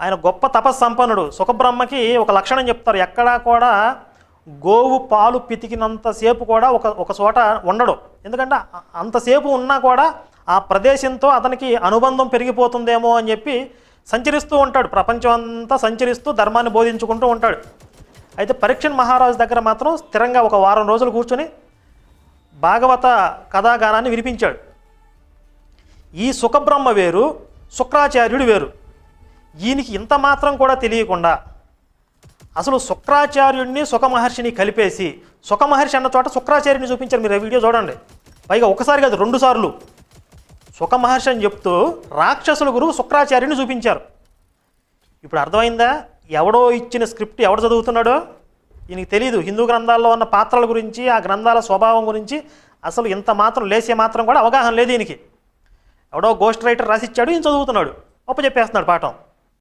ఆయన గొప్ప తపస్సంపన్నుడు. సుఖబ్రహ్మకి ఒక లక్షణం చెప్తారు. ఎక్కడా కూడా గోవు పాలు పితికినంతసేపు కూడా ఒక ఒక చోట ఉండడు. ఎందుకంటే అంతసేపు ఉన్నా కూడా ఆ ప్రదేశంతో అతనికి అనుబంధం పెరిగిపోతుందేమో అని చెప్పి సంచరిస్తూ ఉంటాడు. ప్రపంచం అంతా సంచరిస్తూ ధర్మాన్ని బోధించుకుంటూ ఉంటాడు. అయితే పరీక్షణ్ మహారాజు దగ్గర మాత్రం స్థిరంగా ఒక వారం రోజులు కూర్చొని భాగవత కథాగానాన్ని వినిపించాడు. ఈ సుఖబ్రహ్మ వేరు శుక్రాచార్యుడు వేరు. ఈయనకి ఇంత మాత్రం కూడా తెలియకుండా అసలు శుక్రాచార్యుడిని సుఖమహర్షిని కలిపేసి సుఖమహర్షి అన్న చోట శుక్రాచార్యుని చూపించారు. మీరు ఆ వీడియో చూడండి. పైగా ఒకసారి కాదు రెండు సార్లు. సుఖమహర్షి అని చెప్తూ రాక్షసుల గురువు శుక్రాచార్యుని చూపించారు. ఇప్పుడు అర్థమైందా? ఎవడో ఇచ్చిన స్క్రిప్ట్ ఎవడు చదువుతున్నాడో? ఈయనకి తెలియదు హిందూ గ్రంథాల్లో ఉన్న పాత్రల గురించి ఆ గ్రంథాల స్వభావం గురించి అసలు ఇంత మాత్రం లేసే మాత్రం కూడా అవగాహన లేదు ఈయనకి. ఎవడో గోస్ట్ రైటర్ రాసిచ్చాడు ఈయన చదువుతున్నాడు. ఒప్ప చెప్పేస్తున్నాడు పాఠం.